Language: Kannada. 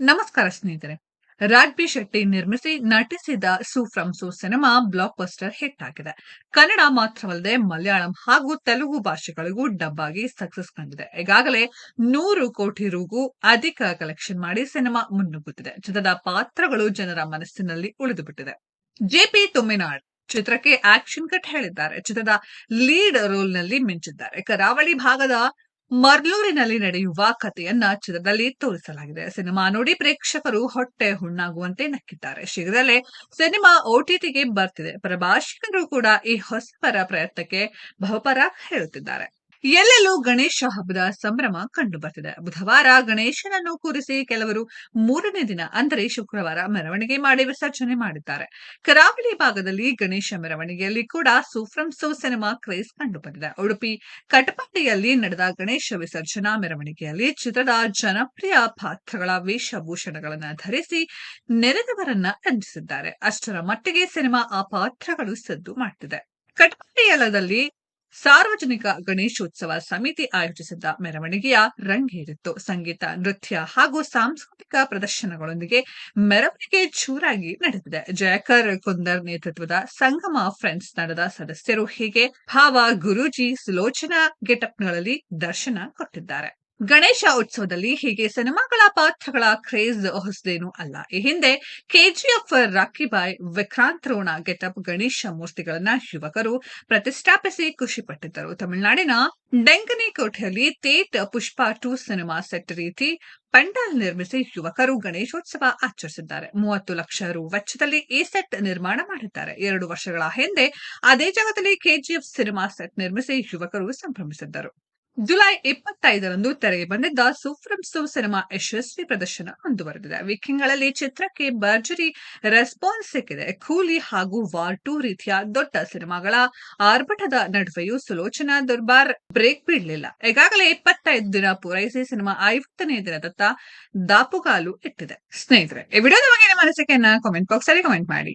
ನಮಸ್ಕಾರ ಸ್ನೇಹಿತರೆ. ರಾಜ್ಬಿ ಶೆಟ್ಟಿ ನಿರ್ಮಿಸಿ, ನಟಿಸಿದ ಸೂಫ್ರಮ್ ಸು ಸಿನಿಮಾ ಬ್ಲಾಕ್ ಬಸ್ಟರ್ ಹಿಟ್ ಆಗಿದೆ. ಕನ್ನಡ ಮಾತ್ರವಲ್ಲದೆ ಮಲಯಾಳಂ ಹಾಗೂ ತೆಲುಗು ಭಾಷೆಗಳಿಗೂ ಡಬ್ ಆಗಿ ಸಕ್ಸಸ್ ಕಂಡಿದೆ. ಈಗಾಗಲೇ ನೂರು ಕೋಟಿ ರೂಗೂ ಅಧಿಕ ಕಲೆಕ್ಷನ್ ಮಾಡಿ ಸಿನಿಮಾ ಮುನ್ನುಗ್ಗುತ್ತಿದೆ. ಚಿತ್ರದ ಪಾತ್ರಗಳು ಜನರ ಮನಸ್ಸಿನಲ್ಲಿ ಉಳಿದು ಬಿಟ್ಟಿದೆ ಜೆಪಿ ತುಮ್ಮಿನಾಡ್ ಚಿತ್ರಕ್ಕೆ ಆಕ್ಷನ್ ಕಟ್ ಹೇಳಿದ್ದಾರೆ. ಚಿತ್ರದ ಲೀಡ್ ರೋಲ್ನಲ್ಲಿ ಮಿಂಚಿದ್ದಾರೆ ಕರಾವಳಿ ಭಾಗದ ಮರ್ಲೂರಿನಲ್ಲಿ ನಡೆಯುವ ಕಥೆಯನ್ನ ಚಿತ್ರದಲ್ಲಿ ತೋರಿಸಲಾಗಿದೆ. ಸಿನಿಮಾ ನೋಡಿ ಪ್ರೇಕ್ಷಕರು ಹೊಟ್ಟೆ ಹುಣ್ಣಾಗುವಂತೆ ನಕ್ಕಿದ್ದಾರೆ. ಶೀಘ್ರದಲ್ಲೇ ಸಿನಿಮಾ ಓಟಿಟಿಗೆ ಬರ್ತಿದೆ. ಪ್ರಭಾಷಕರು ಕೂಡ ಈ ಹೊಸಬರ ಪ್ರಯತ್ನಕ್ಕೆ ಬಹುಪರ ಹೇಳುತ್ತಿದ್ದಾರೆ. ಎಲ್ಲೆಲ್ಲೂ ಗಣೇಶ ಹಬ್ಬದ ಸಂಭ್ರಮ ಕಂಡು ಬರ್ತಿದೆ ಬುಧವಾರ ಗಣೇಶನನ್ನು ಕೂರಿಸಿ ಕೆಲವರು ಮೂರನೇ ದಿನ, ಅಂದರೆ ಶುಕ್ರವಾರ ಮೆರವಣಿಗೆ ಮಾಡಿ ವಿಸರ್ಜನೆ ಮಾಡಿದ್ದಾರೆ. ಕರಾವಳಿ ಭಾಗದಲ್ಲಿ ಗಣೇಶ ಮೆರವಣಿಗೆಯಲ್ಲಿ ಕೂಡ ಸೂಫ್ರಮ್ ಸೋ ಸಿನಿಮಾ ಕ್ರೇಜ್ ಕಂಡು ಬಂದಿದೆ ಉಡುಪಿ ಕಟಪಾಡಿಯಲ್ಲಿ ನಡೆದ ಗಣೇಶ ವಿಸರ್ಜನಾ ಮೆರವಣಿಗೆಯಲ್ಲಿ ಚಿತ್ರದ ಜನಪ್ರಿಯ ಪಾತ್ರಗಳ ವೇಷಭೂಷಣಗಳನ್ನು ಧರಿಸಿ ನೆರೆದವರನ್ನ ರಂಜಿಸಿದ್ದಾರೆ. ಅಷ್ಟರ ಮಟ್ಟಿಗೆ ಸಿನಿಮಾ ಆ ಪಾತ್ರಗಳು ಸದ್ದು ಮಾಡುತ್ತಿದೆ ಕಟಪಾಡಿಯಲದಲ್ಲಿ ಸಾರ್ವಜನಿಕ ಗಣೇಶೋತ್ಸವ ಸಮಿತಿ ಆಯೋಜಿಸಿದ್ದ ಮೆರವಣಿಗೆಯ ರಂಗೇರಿತ್ತು. ಸಂಗೀತ, ನೃತ್ಯ ಹಾಗೂ ಸಾಂಸ್ಕೃತಿಕ ಪ್ರದರ್ಶನಗಳೊಂದಿಗೆ ಮೆರವಣಿಗೆ ಚೂರಾಗಿ ನಡೆದಿದೆ. ಜಯಕರ್ ಕುಂದರ್ ನೇತೃತ್ವದ ಸಂಗಮ ಫ್ರೆಂಡ್ಸ್ ತಂಡದ ಸದಸ್ಯರು ಹೀಗೆ ಭಾವ ಗುರೂಜಿ ಸುಲೋಚನಾ ಗೆಟಪ್ಗಳಲ್ಲಿ ದರ್ಶನ ಕೊಟ್ಟಿದ್ದಾರೆ. ಗಣೇಶ ಉತ್ಸವದಲ್ಲಿ ಹೀಗೆ ಸಿನಿಮಾಗಳ ಪಾತ್ರಗಳ ಕ್ರೇಜ್ ಹೊಸದೇನು ಅಲ್ಲ. ಈ ಹಿಂದೆ ಕೆಜಿಎಫ್ ರಾಕಿಬಾಯ್ ವಿಕ್ರಾಂತ್ ರೋಣ, ಗೆಟಪ್ ಗಣೇಶ ಮೂರ್ತಿಗಳನ್ನ ಯುವಕರು ಪ್ರತಿಷ್ಠಾಪಿಸಿ ಖುಷಿಪಟ್ಟಿದ್ದರು ತಮಿಳುನಾಡಿನ ಡೆಂಗನಿ ಕೋಟೆಯಲ್ಲಿ ತೇಟ್ ಪುಷ್ಪ ಟು ಸಿನಿಮಾ ಸೆಟ್ ರೀತಿ ಪೆಂಡಾಲ್ ನಿರ್ಮಿಸಿ ಯುವಕರು ಗಣೇಶೋತ್ಸವ ಆಚರಿಸಿದ್ದಾರೆ. ಮೂವತ್ತು ಲಕ್ಷ ರು ವೆಚ್ಚದಲ್ಲಿ ಈ ಸೆಟ್ ನಿರ್ಮಾಣ ಮಾಡಿದ್ದಾರೆ. ಎರಡು ವರ್ಷಗಳ ಹಿಂದೆ ಅದೇ ಜಾಗದಲ್ಲಿ ಕೆಜಿಎಫ್ ಸಿನಿಮಾ ಸೆಟ್ ನಿರ್ಮಿಸಿ ಯುವಕರು ಸಂಭ್ರಮಿಸಿದ್ದರು. ಜುಲೈ ಇಪ್ಪತ್ತೈದರಂದು ತೆರೆಗೆ ಬಂದಿದ್ದ ಸೂಫ್ರಮ್ ಸೂ ಸಿನಿಮಾ ಯಶಸ್ವಿ ಪ್ರದರ್ಶನ ಮುಂದುವರೆದಿದೆ. ವೀಕೆಂಡ್ಗಳಲ್ಲಿ ಚಿತ್ರಕ್ಕೆ ಭರ್ಜರಿ ರೆಸ್ಪಾನ್ಸ್ ಸಿಕ್ಕಿದೆ. ಕೂಲಿ ಹಾಗೂ ವಾರ್ ಟೂ ರೀತಿಯ ದೊಡ್ಡ ಸಿನಿಮಾಗಳ ಆರ್ಭಟದ ನಡುವೆಯೂ ಸುಲೋಚನಾ ದುರ್ಬಾರ್ ಬ್ರೇಕ್ ಬೀಳಲಿಲ್ಲ. ಈಗಾಗಲೇ ಇಪ್ಪತ್ತೈದು ದಿನ ಪೂರೈಸಿ ಸಿನಿಮಾ ಐವತ್ತನೇ ದಿನದತ್ತ ದಾಪುಗಾಲು ಇಟ್ಟಿದೆ. ಸ್ನೇಹಿತರೆ, ಈ ವಿಡಿಯೋದ ಬಗ್ಗೆ ನಿಮ್ಮ ಅನಿಸಿಕೆಯನ್ನ ಕಾಮೆಂಟ್ ಬಾಕ್ಸ್ ಅಲ್ಲಿ ಕಮೆಂಟ್ ಮಾಡಿ.